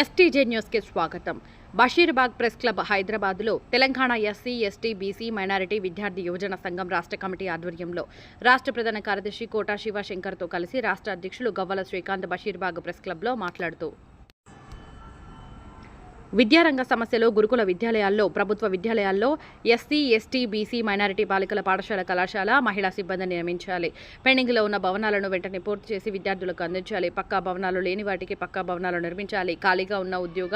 STJ న్యూస్కి స్వాగతం. Basheerbagh press club హైదరాబాద్లో Telangana SC ST BC minority విద్యార్థి యువజన సంఘం రాష్ట్ర కమిటీ ఆధ్వర్యంలో రాష్ట్ర ప్రధాన కార్యదర్శి కోటా శివశంకర్తో కలిసి రాష్ట్ర అధ్యక్షులు గవ్వల శ్రీకాంత్ బషీర్బాగ్ ప్రెస్ క్లబ్లో మాట్లాడుతూ విద్యారంగ సమస్యలు గురుకుల విద్యాలయాల్లో ప్రభుత్వ విద్యాలయాల్లో ఎస్సీ ఎస్టీ బీసీ మైనారిటీ బాలికల పాఠశాల కళాశాల మహిళా సిబ్బందిని నియమించాలి. పెండింగ్లో ఉన్న భవనాలను వెంటనే పూర్తి చేసి విద్యార్థులకు అందించాలి. పక్కా భవనాలు లేని వాటికి పక్కా భవనాలు నిర్మించాలి. ఖాళీగా ఉన్న ఉద్యోగ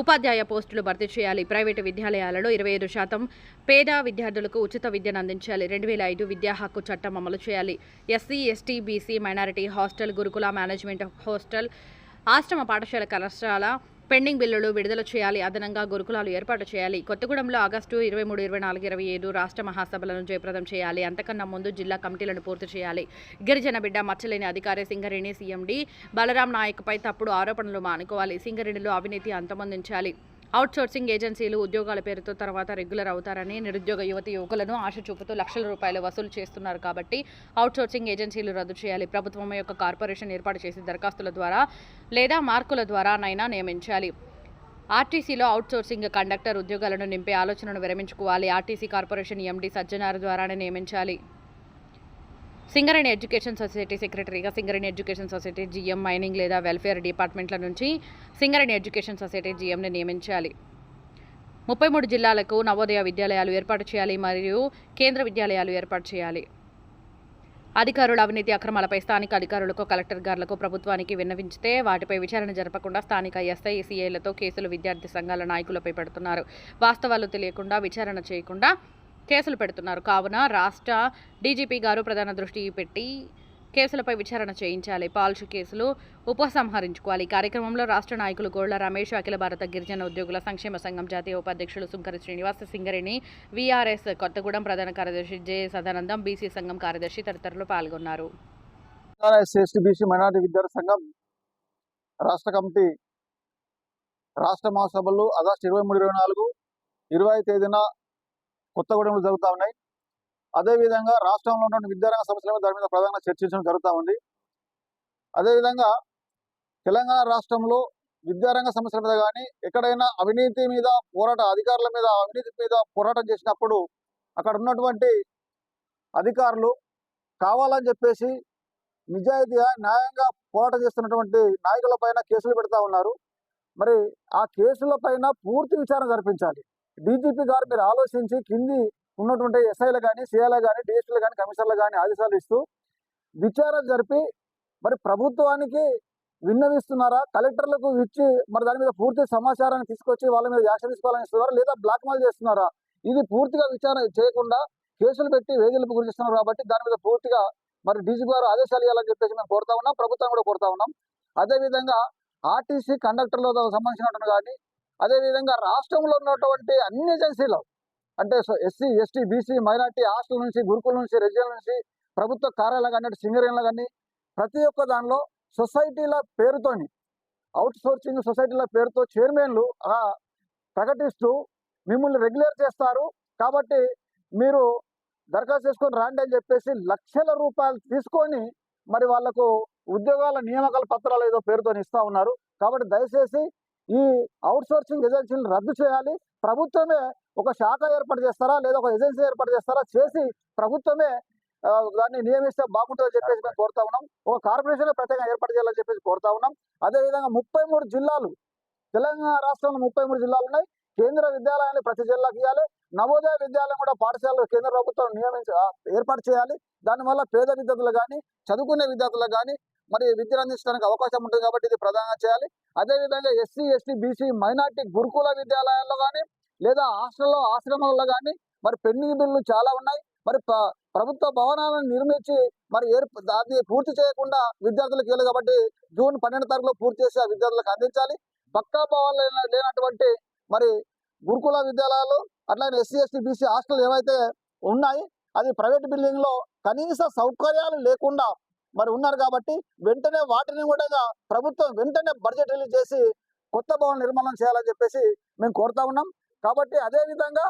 ఉపాధ్యాయ పోస్టులు భర్తీ చేయాలి. ప్రైవేటు విద్యాలయాలలో ఇరవై ఐదు శాతం పేద విద్యార్థులకు ఉచిత విద్యను అందించాలి. రెండు వేల ఐదు విద్యా హక్కు చట్టం అమలు చేయాలి. SC ST BC minority hostel గురుకుల మేనేజ్మెంట్ హాస్టల్ ఆశ్రమ పాఠశాల కళాశాల పెండింగ్ బిల్లులు విడుదల చేయాలి అదనంగా గురుకులాలు ఏర్పాటు చేయాలి. కొత్తగూడెంలో ఆగస్టు ఇరవై మూడు ఇరవై నాలుగు ఇరవై ఐదు రాష్ట్ర మహాసభలను జయప్రదం చేయాలి. అంతకన్నా ముందు జిల్లా కమిటీలను పూర్తి చేయాలి. గిరిజన బిడ్డ మచ్చలేని అధికారి సింగరేణి సీఎండి బలరాం నాయక్పై తప్పుడు ఆరోపణలు మానుకోవాలి. సింగరేణిలో అవినీతి అంతమొందించాలి. అవుట్సోర్సింగ్ ఏజెన్సీలు ఉద్యోగాల పేరుతో తర్వాత రెగ్యులర్ అవుతారని నిరుద్యోగ యువతి యువకులను ఆశ చూపుతూ లక్షల రూపాయలు వసూలు చేస్తున్నారు కాబట్టి అవుట్సోర్సింగ్ ఏజెన్సీలు రద్దు చేయాలి. ప్రభుత్వం యొక్క కార్పొరేషన్ ఏర్పాటు చేసి దరఖాస్తుల ద్వారా లేదా మార్కుల ద్వారా నైనా నియమించాలి. ఆర్టీసీలో అవుట్సోర్సింగ్ కండక్టర్ ఉద్యోగాలను నింపే ఆలోచనను విరమించుకోవాలి. ఆర్టీసీ కార్పొరేషన్ ఎండీ సజ్జనార్ ద్వారానే నియమించాలి. సింగరేణి ఎడ్యుకేషన్ సొసైటీ సెక్రటరీగా Singareni education society GM mining లేదా వెల్ఫేర్ డిపార్ట్మెంట్ల నుంచి సింగరేణి ఎడ్యుకేషన్ సొసైటీ జీఎంని నియమించాలి. ముప్పై మూడు జిల్లాలకు నవోదయ విద్యాలయాలు ఏర్పాటు చేయాలి మరియు కేంద్ర విద్యాలయాలు ఏర్పాటు చేయాలి. అధికారుల అవినీతి అక్రమాలపై స్థానిక అధికారులకు కలెక్టర్ గారులకు ప్రభుత్వానికి విన్నవించితే వాటిపై విచారణ జరపకుండా స్థానిక ఎస్ఐ సిఐలతో కేసులు విద్యార్థి సంఘాల నాయకులపై పెడుతున్నారు. వాస్తవాలు తెలియకుండా విచారణ చేయకుండా కేసులు పెడుతున్నారు. కావున రాష్ట్ర డీజీపీ గారు ప్రధాన దృష్టి పెట్టి కేసులపై విచారణ చేయించాలి. పాల్షు కేసులు ఉపసంహరించుకోవాలి. ఈ కార్యక్రమంలో రాష్ట్ర నాయకులు గోళ్ళ రమేష్ అఖిల భారత గిరిజన ఉద్యోగుల సంక్షేమ సంఘం జాతీయ ఉపాధ్యక్షులు సుంకరి శ్రీనివాస సింగరేణి వీఆర్ఎస్ కొత్తగూడెం ప్రధాన కార్యదర్శి జె సదానందం బీసీ సంఘం కార్యదర్శి తదితరులు పాల్గొన్నారు. మైనార్టీ విద్యార్థి సంఘం రాష్ట్ర కమిటీ రాష్ట్ర మహాసభలు ఆగస్టు ఇరవై మూడు ఇరవై నాలుగు ఇరవై తేదీన కొత్తగూడెంలో జరుగుతూ ఉన్నాయి. అదేవిధంగా రాష్ట్రంలో ఉన్న విద్యారంగ సమస్యల మీద దాని మీద ప్రధానంగా చర్చించడం జరుగుతూ ఉంది. అదేవిధంగా తెలంగాణ రాష్ట్రంలో విద్యారంగ సమస్యల మీద కానీ ఎక్కడైనా అవినీతి మీద పోరాట అధికారుల మీద అవినీతి మీద పోరాటం చేసినప్పుడు అక్కడ ఉన్నటువంటి అధికారులు కావాలని చెప్పేసి నిజాయితీగా న్యాయంగా పోరాటం చేస్తున్నటువంటి నాయకుల పైన కేసులు పెడతా ఉన్నారు. మరి ఆ కేసుల పైన పూర్తి విచారణ జరిపించాలి. డీజీపీ గారు మీరు ఆలోచించి కింది ఉన్నటువంటి ఎస్ఐలు కానీ సిఐలు కానీ డిఎస్పీలు కానీ కమిషనర్లు కానీ ఆదేశాలు ఇస్తూ విచారణ జరిపి మరి ప్రభుత్వానికి విన్నవిస్తున్నారా? కలెక్టర్లకు ఇచ్చి మరి దాని మీద పూర్తి సమాచారాన్ని తీసుకొచ్చి వాళ్ళ మీద యాక్షన్ తీసుకోవాలని ఇస్తున్నారా? లేదా బ్లాక్ మెయిల్ చేస్తున్నారా? ఇది పూర్తిగా విచారణ చేయకుండా కేసులు పెట్టి వేధింపు గురిస్తున్నారు కాబట్టి దాని మీద పూర్తిగా మరి డీజీపీ గారు ఆదేశాలు ఇవ్వాలని చెప్పేసి మేము కోరుతా ఉన్నాం ప్రభుత్వం కూడా కోరుతా ఉన్నాం. అదేవిధంగా ఆర్టీసీ కండక్టర్లతో సంబంధించినటువంటి కానీ అదేవిధంగా రాష్ట్రంలో ఉన్నటువంటి అన్ని ఏజెన్సీలు అంటే SC ST BC minority hostel నుంచి గురుకుల నుంచి రెజిల నుంచి ప్రభుత్వ కార్యాలయం కానీ సింగరేణిలో కానీ ప్రతి ఒక్క దానిలో సొసైటీల పేరుతోని అవుట్ సోర్సింగ్ సొసైటీల పేరుతో చైర్మన్లు ప్రకటిస్తూ మిమ్మల్ని రెగ్యులర్ చేస్తారు. కాబట్టి మీరు దరఖాస్తు చేసుకొని రాండి అని చెప్పేసి లక్షల రూపాయలు తీసుకొని మరి వాళ్ళకు ఉద్యోగాల నియామకాల పత్రాలు ఏదో పేరుతో ఇస్తా ఉన్నారు. కాబట్టి దయచేసి ఈ అవుట్ సోర్సింగ్ ఏజెన్సీలను రద్దు చేయాలి. ప్రభుత్వమే ఒక శాఖ ఏర్పాటు చేస్తారా? లేదా ఒక ఏజెన్సీ ఏర్పాటు చేస్తారా? చేసి ప్రభుత్వమే దాన్ని నియమిస్తే బాగుంటుందని చెప్పేసి మేము కోరుతా ఉన్నాం. ఒక కార్పొరేషన్ ప్రత్యేకంగా ఏర్పాటు చేయాలని చెప్పేసి కోరుతా ఉన్నాం. అదేవిధంగా ముప్పై మూడు జిల్లాలు తెలంగాణ రాష్ట్రంలో ముప్పై మూడు జిల్లాలు ఉన్నాయి. కేంద్ర విద్యాలయాన్ని ప్రతి జిల్లాకి ఇవ్వాలి. నవోదయ విద్యాలయం కూడా పాఠశాలలు కేంద్ర ప్రభుత్వం నియమించ ఏర్పాటు చేయాలి. దానివల్ల పేద విద్యార్థులు కానీ చదువుకునే విద్యార్థులకు కానీ మరి విద్యను అందించడానికి అవకాశం ఉంటుంది కాబట్టి ఇది ప్రధానంగా చేయాలి. అదేవిధంగా ఎస్సీ ఎస్టీ బీసీ మైనార్టీ గురుకుల విద్యాలయాల్లో కానీ లేదా హాస్టల్లో ఆశ్రమాల్లో కానీ మరి పెండింగ్ బిల్లులు చాలా ఉన్నాయి. మరి ప్రభుత్వ భవనాలను నిర్మించి మరి ఏర్ దాన్ని పూర్తి చేయకుండా విద్యార్థులకు ఇవ్వాలి కాబట్టి జూన్ పన్నెండు తారీఖులో పూర్తి చేసి ఆ విద్యార్థులకు అందించాలి. పక్కా భవనాలు లేనటువంటి మరి గురుకుల విద్యాలయాలు అట్లానే ఎస్సీ ఎస్టీ బీసీ హాస్టల్ ఏవైతే ఉన్నాయి అది ప్రైవేట్ బిల్డింగ్లో కనీస సౌకర్యాలు లేకుండా మరి ఉన్నారు కాబట్టి వెంటనే వాటిని కూడా ప్రభుత్వం వెంటనే బడ్జెట్ రిలీజ్ చేసి కొత్త భవన నిర్మాణం చేయాలని చెప్పేసి మేము కోరుతా ఉన్నాం. కాబట్టి అదే విధంగా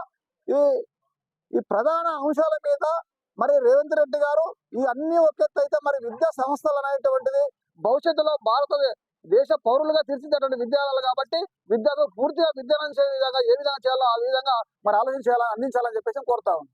ఈ ఈ ప్రధాన అంశాల మీద మరి రేవంత్ రెడ్డి గారు ఈ అన్ని ఒక అయితే మరి విద్యా సంస్థలు అనేటువంటిది భవిష్యత్తులో భారత దేశ పౌరులుగా తీర్చిదిద్దేటువంటి విద్యాలయాలు కాబట్టి విద్యను పూర్తిగా విద్యను విధంగా ఏ విధంగా చేయాలో ఆ విధంగా మరి ఆలోచించాలని అందించాలని చెప్పేసి కోరుతా ఉన్నాం.